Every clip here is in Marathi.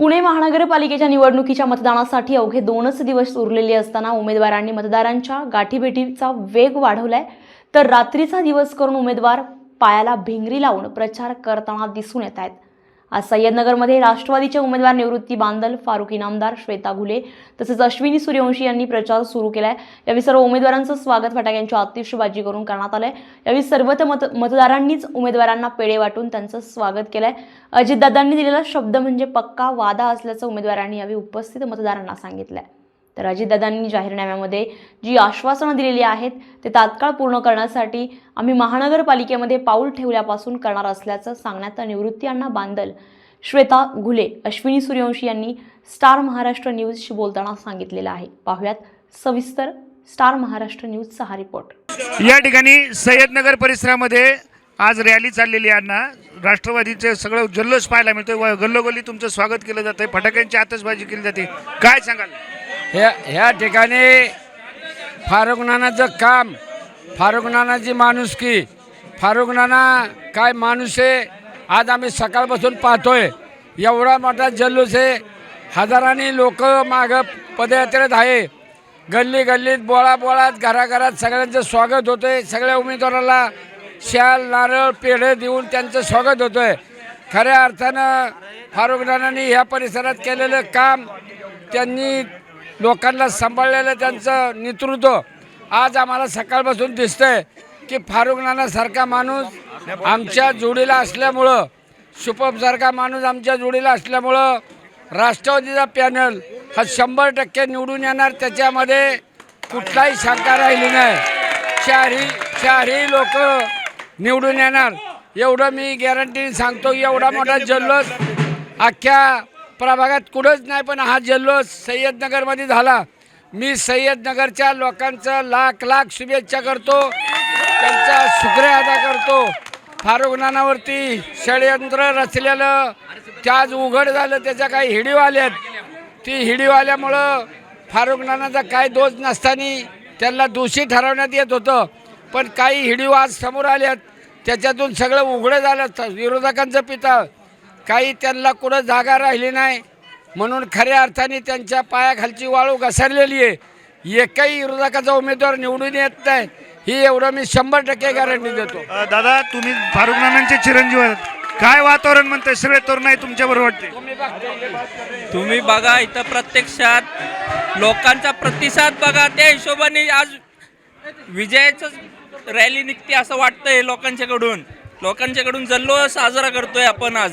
पुणे महानगरपालिकेच्या निवडणुकीच्या मतदानासाठी अवघे दोनच दिवस उरलेले असताना उमेदवारांनी मतदारांच्या गाठीभेटीचा वेग वाढवलाय. तर रात्रीचा दिवस करून उमेदवार पायाला भिंगरी लावून प्रचार करताना दिसून येत आहेत. आज सय्यदनगरमध्ये राष्ट्रवादीचे उमेदवार निवृत्ती बांदल फारुक इनामदार श्वेता घुले तसेच अश्विनी सूर्यवंशी यांनी प्रचार सुरू केलाय. यावेळी सर्व उमेदवारांचं स्वागत फटाक्यांची आतिषबाजी करून करण्यात आलंय. यावेळी सर्व मत मतदारांनीच उमेदवारांना पेढे वाटून त्यांचं स्वागत केलंय. अजितदादांनी दिलेला शब्द म्हणजे पक्का वादा असल्याचं उमेदवारांनी यावेळी उपस्थित मतदारांना सांगितलंय. तर अजितदादांनी जाहीरनाम्यामध्ये जी आश्वासनं दिलेली आहेत ते तात्काळ पूर्ण करण्यासाठी आम्ही महानगरपालिकेमध्ये पाऊल ठेवल्यापासून करणार असल्याचं सांगण्यात निवृत्ती अण्णा बांदल श्वेता घुले अश्विनी सूर्यवंशी यांनी स्टार महाराष्ट्र न्यूजशी बोलताना सांगितलेलं आहे. पाहुयात सविस्तर स्टार महाराष्ट्र न्यूजचा हा रिपोर्ट. या ठिकाणी सय्यदनगर परिसरामध्ये आज रॅली चाललेली आहे राष्ट्रवादीचे सगळं जल्लोष पाहायला मिळतोय. गल्लोगल्ली तुमचं स्वागत केलं जातंय. फटाक्यांची आतषबाजी केली जाते. काय सांगाल? ह्या ह्या ठिकाणी फारुख नानाचं काम फारुख नानाची माणुसकी. फारुख नाना काय माणूस आहे? आज आम्ही सकाळपासून पाहतोय. एवढा मोठा जल्लोष आहे. हजारांनी लोक मागं पदयात्रेत आहे. गल्ली गल्लीत बोळा बोळात घराघरात सगळ्यांचं स्वागत होतंय. सगळ्या उमेदवाराला शाल नारळ पेढे देऊन त्यांचं स्वागत होतंय. खऱ्या अर्थानं फारुख नानांनी ह्या परिसरात केलेलं काम त्यांनी लोकांना सांभाळलेलं त्यांचं नेतृत्व. आज आम्हाला सकाळपासून दिसतंय की फारुक नानासारखा माणूस आमच्या जोडीला असल्यामुळं सुपबसारखा माणूस आमच्या जोडीला असल्यामुळं राष्ट्रवादीचा पॅनल हा शंभर टक्के निवडून येणार. त्याच्यामध्ये कुठलाही शंका राहिली नाही. चारही चारही लोक निवडून येणार. एवढं मी गॅरंटीने सांगतो एवढा मोठा जल्लोष अख्ख्या प्रभागात कुठंच नाही पण हा जल्लोष सय्यदनगरमध्ये झाला. मी सय्यदनगरच्या लोकांचं लाख लाख शुभेच्छा करतो. त्यांचा शुक्रिया अदा करतो. फारुख नानावरती षडयंत्र रचलेलं त्याज आज उघड झालं त्याच्या काही हिडीव आल्यात. ती हिडीव आल्यामुळं फारुख नानाचा काय दोष नसताना त्यांना दोषी ठरवण्यात येत होतं. पण काही हिडीव आज समोर आल्यात. त्याच्यातून सगळं उघडं झालं. विरोधकांचं पितळ काही त्यांना कुठं जागा राहिली नाही. म्हणून खऱ्या अर्थाने त्यांच्या पायाखालची वाळू घसरलेली आहे. एकही विरोधकाचा उमेदवार निवडून येत नाही. ही एवढं मी शंभर टक्के गॅरंटी देतो. दादा तुम्ही फारुक नानांचे चिरंजीव आहात. काय वातावरण म्हणतंय? सगळे तरुण आहे तुमच्याबरोबर वाटते तुम्ही बघा. इथं प्रत्यक्षात. लोकांचा प्रतिसाद बघा. त्या हिशोबाने आज विजयाचं रॅली निघते असं वाटतंय लोकांच्याकडून. लोकांच्याकडून जल्लोष साजरा करतोय आपण आज.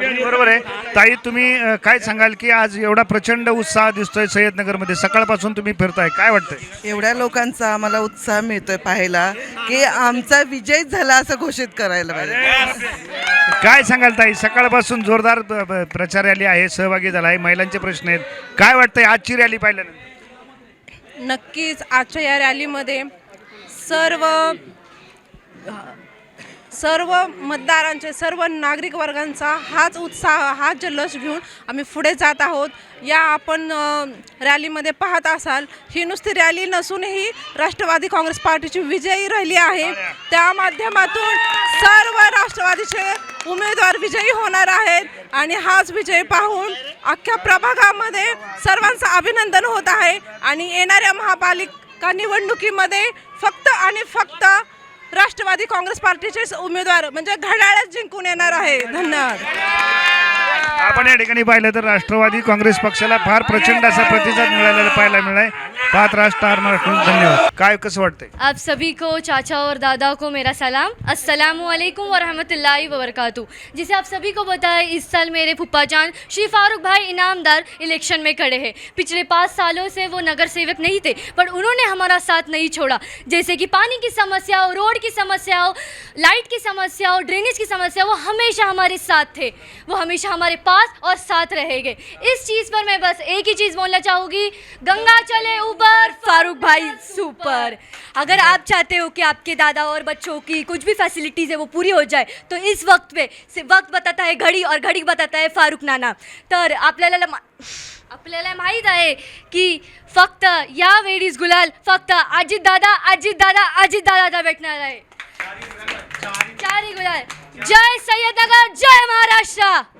बरोबर आहे. ताई तुम्ही अ, काय सांगाल की आज एवढा प्रचंड उत्साह दिसतोय सय्यदनगरमध्ये? सकाळपासून तुम्ही फिरताय. काय वाटतंय? एवढ्या लोकांचा आम्हाला उत्साह मिळतोय पाहायला की आमचा विजय झाला असं घोषित करायला पाहिजे. काय सांगाल ताई? सकाळपासून जोरदार प्रचार रॅली आहे सहभागी झाला आहे महिलांचे प्रश्न आहेत. काय वाटतंय आजची रॅली पाहिल्यानंतर? नक्कीच आजच्या या रॅलीमध्ये सर्व सर्व मतदारांचे सर्व नागरिक वर्गांचा हाच उत्साह हाच जल्लोष घेऊन आम्ही पुढे जात आहोत. या आपण रॅलीमध्ये पाहत असाल ही नुसती रॅली नसूनही राष्ट्रवादी काँग्रेस पार्टीची विजयी रॅली आहे. त्या माध्यमातून सर्व राष्ट्रवादीचे उमेदवार विजयी होणार आहेत आणि हाच विजय पाहून अख्ख्या प्रभागामध्ये सर्वांचं अभिनंदन होत आहे. आणि येणाऱ्या महापालिका निवडणुकीमध्ये फक्त आणि फक्त राष्ट्रवादी काँग्रेस पार्टीचेच उमेदवार म्हणजे घड्याळच जिंकून येणार आहे. धन्यवाद. आपण या ठिकाणी पाहिलं तर राष्ट्रवादी काँग्रेस पक्षाला फार प्रचंड असा प्रतिसाद मिळालेला पाहायला मिळालाय. पाच राज धन्यवाद. काय कसं वाटतंय? आप सभी को चाचा और दादा को मेरा सलाम. अस्सलाम वालेकुम वरहमतुल्लाहि वबरकातु जिसे आप सभी को पता है इस साल मेरे फुप्पा जान श्री फारूक भाई इनामदार इलेक्शन में खड़े हैं। पिछले पाँच सालों से वो नगर सेवक नहीं थे पर उन्होंने हमारा साथ नहीं छोड़ा। जैसे कि पानी की समस्या हो रोड की समस्या हो लाइट की समस्या हो ड्रेनेज की समस्या हो, वो हमेशा हमारे साथ थे। वो हमेशा हमारे पास और साथ रहेंगे। इस चीज़ पर मैं बस एक ही चीज़ बोलना चाहूँगी। गंगा चले ऊपर, फारूक भाई सुपर। अगर आप चाहते हो कि आपके दादा और बच्चों की कुछ भी फैसिलिटीज़ है, वो पूरी हो जाए तो इस वक्त पे वक्त बताता है घड़ी और घड़ी बताता आहे फारूक नाना। तर आपल्याला आपल्याला माहीत आहे की फक्त या वेळीस गुलाल, फक्त अजित दादा अजित दादा अजित दादा भेटणार आहे। चारही गुलाल। जय सय्यदनगर जय महाराष्ट्र।